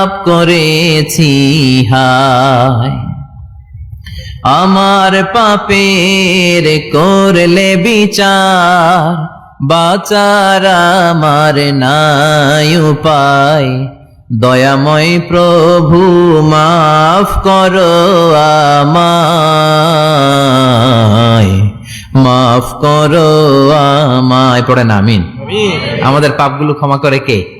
পাপ করেছি হায়। আমার পাপের করলে বিচার বাচার আমার নাই উপায়। দয়াময় প্রভু মাফ করো আমায়। মাফ করো আমায়। পড়ে না আমিন। আমাদের পাপগুলো ক্ষমা করে কে?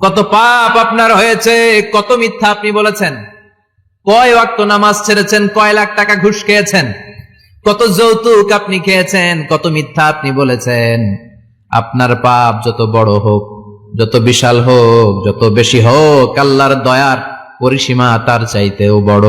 কত পাপ আপনার হয়েছে, কত মিথ্যা আপনি বলেছেন। কয় ওয়াক্ত নামাজ ছেড়েছেন, কয় লাখ টাকা ঘুষ খেয়েছেন। কত যৌতুক আপনি খেয়েছেন, কত মিথ্যা আপনি বলেছেন। আপনার পাপ যত বড় হোক, যত বিশাল হোক, যত বেশি হোক, আল্লাহর দয়ার পরিসীমা তার চাইতেও বড়।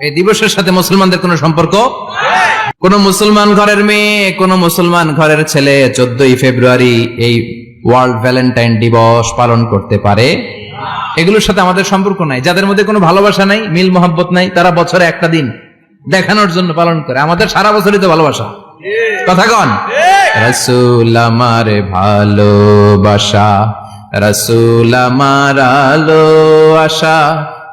এই দিবসের সাথে মুসলমানদের কোনো সম্পর্ক? কোন মুসলমান ঘরের মেয়ে, কোন মুসলমান ঘরের ছেলে চোদ্দই ফেব্রুয়ারি এই ওয়ার্ল্ড ভ্যালেন্টাইন দিবস পালন করতে পারে। এগুলোর সাথে আমাদের সম্পর্ক নাই। যাদের মধ্যে কোনো ভালোবাসা নাই, মিল মোহাব্বত নাই, তারা বছরে একটা দিন দেখানোর জন্য পালন করে। আমাদের সারা বছরই তো ভালোবাসা। কথা কন? রসুল আমার ভালোবাসা, রসুল আমার আলো আশা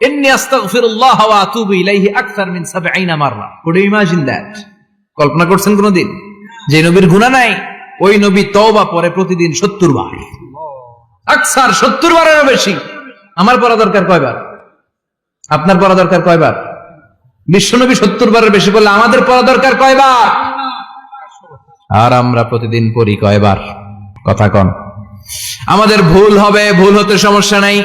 ইন্নী আস্তাগফিরুল্লাহ ওয়া আতুবু ইলাইহি আকসার মিন 70 মাররা। কুড ইমাজিন দ্যাট কল্পনা করছেন কোনদিন? যে নবীর গুনাহ নাই, ওই নবী তওবা পরে প্রতিদিন 70 বার। আকসার 70 বারেরও বেশি। আমার পড়া দরকার কয়বার? আপনার পড়া দরকার কয়বার? বিশ্বনবী 70 বারের বেশি বললে আমাদের পড়া দরকার কয়বার? আর আমরা প্রতিদিন পড়ি কয়বার? কথা কন। আমাদের ভুল হবে, ভুল হতে সমস্যা নাই।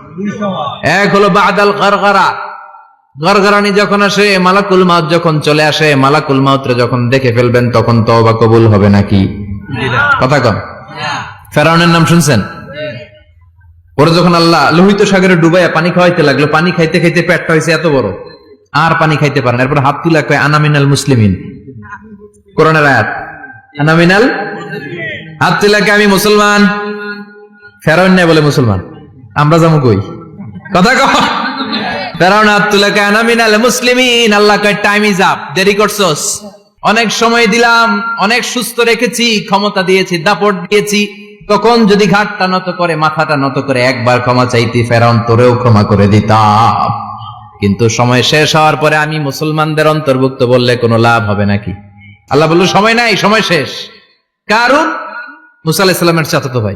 এক হলো বাদাল গরগরা গরগরানি যখন আসে, মালাকুল মাউত যখন চলে আসে, মালাকুল মাউতরে যখন দেখে ফেলবেন, তখন তবা কবুল হবে নাকি? কথা কম ফেরাউনের নাম শুনছেন? ওরা যখন আল্লাহ লোহিত সাগরে ডুবাইয়া পানি খাওয়াইতে লাগল, পানি খাইতে খাইতে পেটটা হয়েছে এত বড়। আর পানি খাইতে পারেন এরপর হাত তুলে কয় আনামিনাল মুসলিমিন। কোরআনের আয়াত আনামিনাল হাত তুলে কয়, আমি মুসলমান। ফেরাউন নাই বলে মুসলমান। আমরা যাব কই? কথা কহ কয় আনামিনাল মুসলিমিন? আল্লাহ কয় দেরি করছস। অনেক সময় দিলাম, অনেক সুস্থ রেখেছি, ক্ষমতা দিয়েছি, দাপট দিয়েছি। তখন যদি ঘাটটা নত করে, মাথাটা নত করে, একবার ক্ষমা চাইতি, ফেরাউন তোরেও ক্ষমা করে দিতাম। কিন্তু সময় শেষ হওয়ার পরে আমি মুসলমানদের অন্তর্ভুক্ত বললে কোনো লাভ হবে নাকি? আল্লাহ বলল, সময় নাই, সময় শেষ। কারণ মুসা আলাহিসাল্লামের চাচাতো ভাই।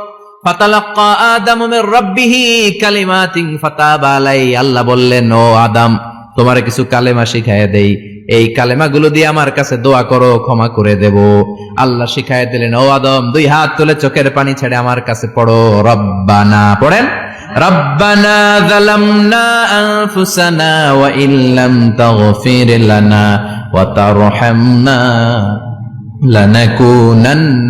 আল্লাহ বললেন, ও তোমার কিছু কালেমা দেই। এই কালেমাগুলো দিয়ে আমার কাছে দোয়া করো, ক্ষমা করে দেব। আল্লাহ দিলেন, ও আদম, দুই হাত তুলে চোখের পানি ছেড়ে আমার কাছে পড়ো। রব্বানা, পড়েন? রব্বানা জালামনা আনফুসানা ওয়া ইল্লাম তাগফির লানা ওয়া তারহামনা লানাকুনান